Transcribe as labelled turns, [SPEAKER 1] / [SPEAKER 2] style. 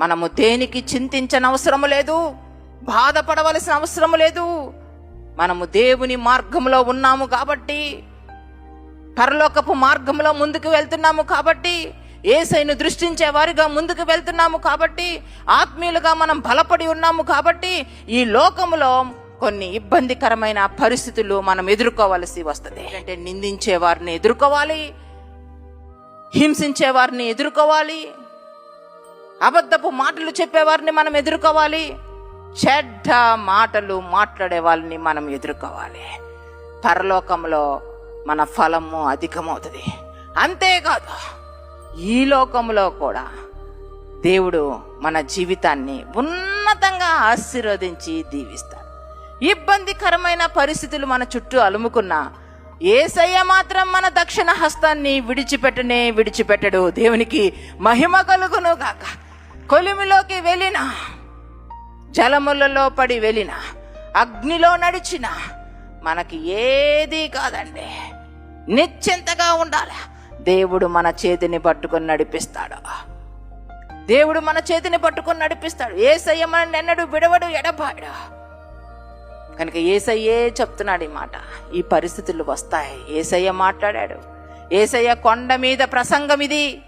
[SPEAKER 1] మనము దేనికి చింతించని అవసరము లేదు? బాధపడవలసిన అవసరం లేదు. మనము దేవుని మార్గంలో ఉన్నాము కాబట్టి పరలోకపు మార్గంలో ముందుకు వెళ్తున్నాము కాబట్టి ఏసైను దృష్టించే వారిగా ముందుకు వెళ్తున్నాము కాబట్టి ఆత్మీయులుగా మనం బలపడి ఉన్నాము కాబట్టి ఈ లోకంలో కొన్ని ఇబ్బందికరమైన పరిస్థితులు మనం ఎదుర్కోవలసి వస్తుంది. అంటే నిందించే వారిని ఎదుర్కోవాలి హింసించే వారిని ఎదుర్కోవాలి అబద్ధపు మాటలు చెప్పేవారిని మనం ఎదుర్కోవాలి. చెడ్డ మాటలు మాట్లాడే వాళ్ళని మనం ఎదుర్కోవాలి. పరలోకంలో మన ఫలము అధికమవుతుంది. అంతేకాదు ఈ లోకంలో కూడా దేవుడు మన జీవితాన్ని ఉన్నతంగా ఆశీర్వదించి దీవిస్తాడు. ఇబ్బందికరమైన పరిస్థితులు మన చుట్టూ అలుముకున్నా ఏసయ్య మాత్రం మన దక్షిణ హస్తాన్ని విడిచిపెట్టనే విడిచిపెట్టడు. దేవునికి మహిమ కలుగును గాక. కొలిమిలోకి వెళ్ళిన జలములలో పడి వెళ్ళిన అగ్నిలో నడిచిన మనకి ఏది కాదండి. నిశ్చింతగా ఉండాలి. దేవుడు మన చేతిని పట్టుకొని నడిపిస్తాడు. దేవుడు మన చేతిని పట్టుకొని నడిపిస్తాడు. ఏసయ్య మన ఎన్నడు విడవడు ఎడబాడు కనుక ఏసయ్యే చెప్తున్నాడు ఈ మాట. ఈ పరిస్థితులు వస్తాయి. ఏసయ్య మాట్లాడాడు. ఏసయ్య కొండ మీద ప్రసంగం ఇది.